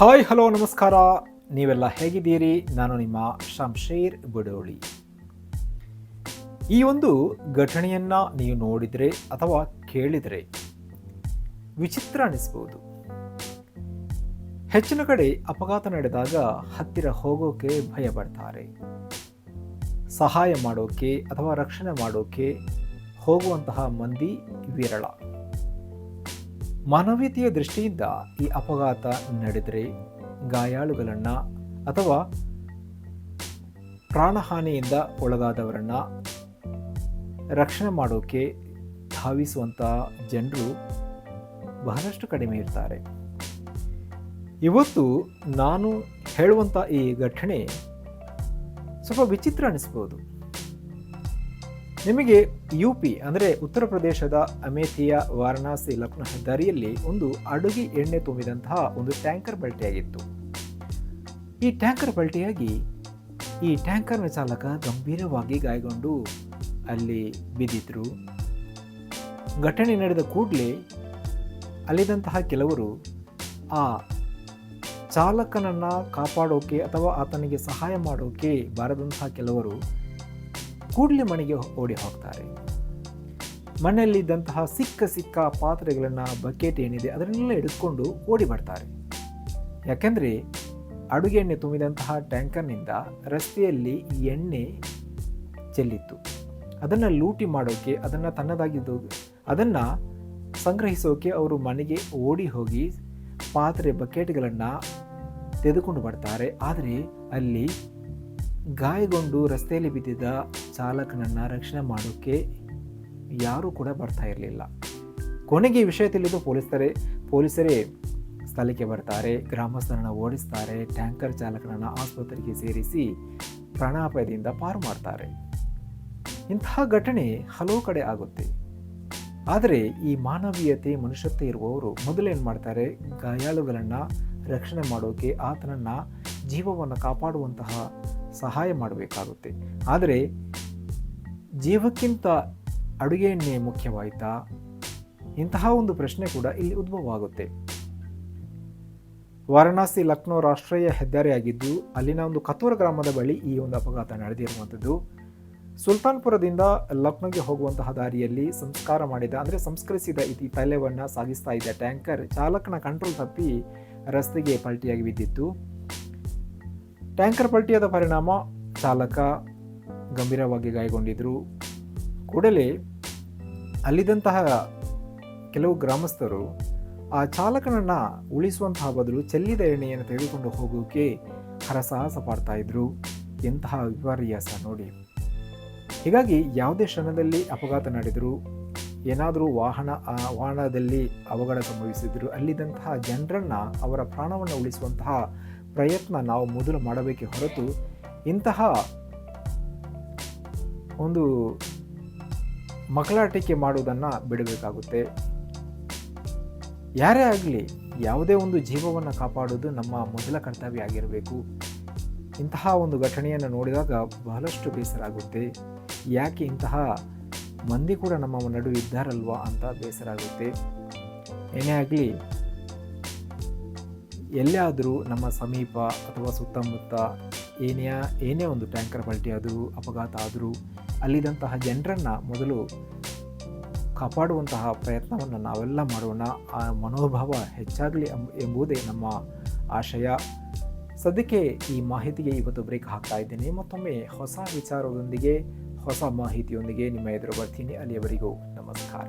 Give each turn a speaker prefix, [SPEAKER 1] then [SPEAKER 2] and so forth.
[SPEAKER 1] Hi hello ನಮಸ್ಕಾರ. ನೀವೆಲ್ಲ ಹೇಗಿದ್ದೀರಿ? ನಾನು ನಿಮ್ಮ ಶಂಶೇರ್ ಬುಡೋಳಿ. ಈ ಒಂದು ಘಟನೆಯನ್ನ ನೀವು ನೋಡಿದರೆ ಅಥವಾ ಕೇಳಿದರೆ ವಿಚಿತ್ರ ಅನಿಸ್ಬೋದು. ಹೆಚ್ಚಿನ ಕಡೆ ಅಪಘಾತ ನಡೆದಾಗ ಹತ್ತಿರ ಹೋಗೋಕೆ ಭಯ ಪಡ್ತಾರೆ. ಸಹಾಯ ಮಾಡೋಕೆ ಅಥವಾ ರಕ್ಷಣೆ ಮಾಡೋಕೆ ಹೋಗುವಂತಹ ಮಂದಿ ವಿರಳ. ಮಾನವೀಯತೆಯ ದೃಷ್ಟಿಯಿಂದ ಈ ಅಪಘಾತ ನಡೆದರೆ ಗಾಯಾಳುಗಳನ್ನು ಅಥವಾ ಪ್ರಾಣಹಾನಿಯಿಂದ ಒಳಗಾದವರನ್ನ ರಕ್ಷಣೆ ಮಾಡೋಕೆ ಧಾವಿಸುವಂಥ ಜನರು ಬಹಳಷ್ಟು ಕಡಿಮೆ ಇರ್ತಾರೆ. ಇವತ್ತು ನಾನು ಹೇಳುವಂಥ ಈ ಘಟನೆ ಸ್ವಲ್ಪ ವಿಚಿತ್ರ ಅನಿಸ್ಬೋದು. ನಿಮಗೆ ಯು ಪಿ ಅಂದರೆ ಉತ್ತರ ಪ್ರದೇಶದ ಅಮೇಥಿಯ, ವಾರಣಾಸಿ, ಲಕ್ನೋ ಹೆದ್ದಾರಿಯಲ್ಲಿ ಒಂದು ಅಡುಗೆ ಎಣ್ಣೆ ತುಂಬಿದಂತಹ ಒಂದು ಟ್ಯಾಂಕರ್ ಬಳಟೆಯಾಗಿತ್ತು ಈ ಟ್ಯಾಂಕರ್ ಬಳಟೆಯಾಗಿ ಈ ಟ್ಯಾಂಕರ್ನ ಚಾಲಕ ಗಂಭೀರವಾಗಿ ಗಾಯಗೊಂಡು ಅಲ್ಲಿ ಬಿದ್ದಿದ್ರು. ಘಟನೆ ನಡೆದ ಕೂಡಲೇ ಅಲ್ಲಿದ್ದಂತಹ ಕೆಲವರು ಆ ಚಾಲಕನನ್ನು ಕಾಪಾಡೋಕೆ ಅಥವಾ ಆತನಿಗೆ ಸಹಾಯ ಮಾಡೋಕೆ ಬಾರದಂತಹ ಕೆಲವರು ಕೂಡಲೇ ಮನೆಗೆ ಓಡಿ ಹೋಗ್ತಾರೆ. ಮನೆಯಲ್ಲಿದ್ದಂತಹ ಸಿಕ್ಕ ಸಿಕ್ಕ ಪಾತ್ರೆಗಳನ್ನು, ಬಕೆಟ್ ಏನಿದೆ ಅದನ್ನೆಲ್ಲ ಹಿಡಿದುಕೊಂಡು ಓಡಿ ಬರ್ತಾರೆ. ಯಾಕೆಂದರೆ ಅಡುಗೆ ಎಣ್ಣೆ ತುಂಬಿದಂತಹ ಟ್ಯಾಂಕರ್ನಿಂದ ರಸ್ತೆಯಲ್ಲಿ ಎಣ್ಣೆ ಚೆಲ್ಲಿತ್ತು. ಅದನ್ನು ಲೂಟಿ ಮಾಡೋಕ್ಕೆ ಅದನ್ನು ತನ್ನದಾಗಿದ್ದು, ಅದನ್ನು ಸಂಗ್ರಹಿಸೋಕೆ ಅವರು ಮನೆಗೆ ಓಡಿ ಹೋಗಿ ಪಾತ್ರೆ ಬಕೆಟ್ಗಳನ್ನು ತೆಗೆದುಕೊಂಡು ಬರ್ತಾರೆ. ಆದರೆ ಅಲ್ಲಿ ಗಾಯಗೊಂಡು ರಸ್ತೆಯಲ್ಲಿ ಬಿದ್ದಿದ್ದ ಚಾಲಕನನ್ನು ರಕ್ಷಣೆ ಮಾಡೋಕ್ಕೆ ಯಾರೂ ಕೂಡ ಬರ್ತಾ ಇರಲಿಲ್ಲ. ಕೊನೆಗೆ ವಿಷಯ ತಿಳಿದು ಪೊಲೀಸರೇ ಪೊಲೀಸರೇ ಸ್ಥಳಕ್ಕೆ ಬರ್ತಾರೆ, ಗ್ರಾಮಸ್ಥರನ್ನು ಓಡಿಸ್ತಾರೆ, ಟ್ಯಾಂಕರ್ ಚಾಲಕನನ್ನು ಆಸ್ಪತ್ರೆಗೆ ಸೇರಿಸಿ ಪ್ರಾಣಾಪಾಯದಿಂದ ಪಾರು ಮಾಡ್ತಾರೆ. ಇಂತಹ ಘಟನೆ ಹಲವು ಕಡೆ ಆಗುತ್ತೆ. ಆದರೆ ಈ ಮಾನವೀಯತೆ, ಮನುಷ್ಯತ್ವ ಇರುವವರು ಮೊದಲೇನು ಮಾಡ್ತಾರೆ? ಗಾಯಾಳುಗಳನ್ನು ರಕ್ಷಣೆ ಮಾಡೋಕೆ ಆತನನ್ನು ಜೀವವನ್ನು ಕಾಪಾಡುವಂತಹ ಸಹಾಯ ಮಾಡಬೇಕಾಗುತ್ತೆ. ಆದರೆ ಜೀವಕ್ಕಿಂತ ಅಡುಗೆ ಎಣ್ಣೆ ಮುಖ್ಯವಾಯಿತಾ? ಇಂತಹ ಒಂದು ಪ್ರಶ್ನೆ ಕೂಡ ಇಲ್ಲಿ ಉದ್ಭವವಾಗುತ್ತೆ. ವಾರಣಾಸಿ ಲಕ್ನೋ ರಾಷ್ಟ್ರೀಯ ಹೆದ್ದಾರಿಯಾಗಿದ್ದು, ಅಲ್ಲಿನ ಒಂದು ಕತೂರ ಗ್ರಾಮದ ಬಳಿ ಈ ಒಂದು ಅಪಘಾತ ನಡೆದಿರುವಂಥದ್ದು. ಸುಲ್ತಾನ್ಪುರದಿಂದ ಲಕ್ನೋಗೆ ಹೋಗುವಂತಹ ದಾರಿಯಲ್ಲಿ ಸಂಸ್ಕಾರ ಮಾಡಿದ, ಅಂದರೆ ಸಂಸ್ಕರಿಸಿದ ಈ ತೈಲವನ್ನು ಸಾಗಿಸ್ತಾ ಇದ್ದ ಟ್ಯಾಂಕರ್ ಚಾಲಕನ ಕಂಟ್ರೋಲ್ ತಪ್ಪಿ ರಸ್ತೆಗೆ ಪಲ್ಟಿಯಾಗಿ ಬಿದ್ದಿತ್ತು. ಟ್ಯಾಂಕರ್ ಪಲ್ಟಿಯಾದ ಪರಿಣಾಮ ಚಾಲಕ ಗಂಭೀರವಾಗಿ ಗಾಯಗೊಂಡಿದ್ದರು ಕೂಡಲೇ ಅಲ್ಲಿದ್ದಂತಹ ಕೆಲವು ಗ್ರಾಮಸ್ಥರು ಆ ಚಾಲಕನನ್ನು ಉಳಿಸುವಂತಹ ಬದಲು ಚೆಲ್ಲಿದ ಎಣ್ಣೆಯನ್ನು ತೆಗೆದುಕೊಂಡು ಹೋಗೋಕೆ ಹರಸಾಹಸ ಪಡ್ತಾ ಇದ್ರು. ಎಂತಹ ವಿಪರ್ಯಾಸ ನೋಡಿ. ಹೀಗಾಗಿ ಯಾವುದೇ ಕ್ಷಣದಲ್ಲಿ ಅಪಘಾತ ನಡೆದರೂ, ಏನಾದರೂ ವಾಹನ ವಾಹನದಲ್ಲಿ ಅವಘಡ ಸಂಭವಿಸಿದ್ರು ಅಲ್ಲಿದ್ದಂತಹ ಜನರನ್ನು, ಅವರ ಪ್ರಾಣವನ್ನು ಉಳಿಸುವಂತಹ ಪ್ರಯತ್ನ ನಾವು ಮೊದಲು ಮಾಡಬೇಕೇ ಹೊರತು ಇಂತಹ ಒಂದು ಮಕ್ಕಳಾಟಿಕೆ ಮಾಡುವುದನ್ನು ಬಿಡಬೇಕಾಗುತ್ತೆ. ಯಾರೇ ಆಗಲಿ ಯಾವುದೇ ಒಂದು ಜೀವವನ್ನು ಕಾಪಾಡುವುದು ನಮ್ಮ ಮೊದಲ ಕರ್ತವ್ಯ ಆಗಿರಬೇಕು. ಇಂತಹ ಒಂದು ಘಟನೆಯನ್ನು ನೋಡಿದಾಗ ಬಹಳಷ್ಟು ಬೇಸರ ಆಗುತ್ತೆ ಯಾಕೆ ಇಂತಹ ಮಂದಿ ಕೂಡ ನಮ್ಮ ನಡುವೆ ಇದ್ದಾರಲ್ವಾ ಅಂತ ಬೇಸರ ಆಗುತ್ತೆ ಏನೇ ಆಗಲಿ ಎಲ್ಲೇ ಆದರೂ ನಮ್ಮ ಸಮೀಪ ಅಥವಾ ಸುತ್ತಮುತ್ತ ಏನೇ ಏನೇ ಒಂದು ಟ್ಯಾಂಕರ್ ಪಲ್ಟಿ ಆದರೂ, ಅಪಘಾತ ಆದರೂ, ಅಲ್ಲಿದ್ದಂತಹ ಜನರನ್ನು ಮೊದಲು ಕಾಪಾಡುವಂತಹ ಪ್ರಯತ್ನವನ್ನು ನಾವೆಲ್ಲ ಮಾಡೋಣ. ಆ ಮನೋಭಾವ ಹೆಚ್ಚಾಗಲಿ ಎಂಬುದೇ ನಮ್ಮ ಆಶಯ. ಸದ್ಯಕ್ಕೆ ಈ ಮಾಹಿತಿಗೆ ಇವತ್ತು ಬ್ರೇಕ್ ಹಾಕ್ತಾ ಇದ್ದೇನೆ. ಮತ್ತೊಮ್ಮೆ ಹೊಸ ವಿಚಾರದೊಂದಿಗೆ, ಹೊಸ ಮಾಹಿತಿಯೊಂದಿಗೆ ನಿಮ್ಮ ಎದುರು ಬರ್ತೀನಿ. ಅಲ್ಲಿಯವರೆಗೂ ನಮಸ್ಕಾರ.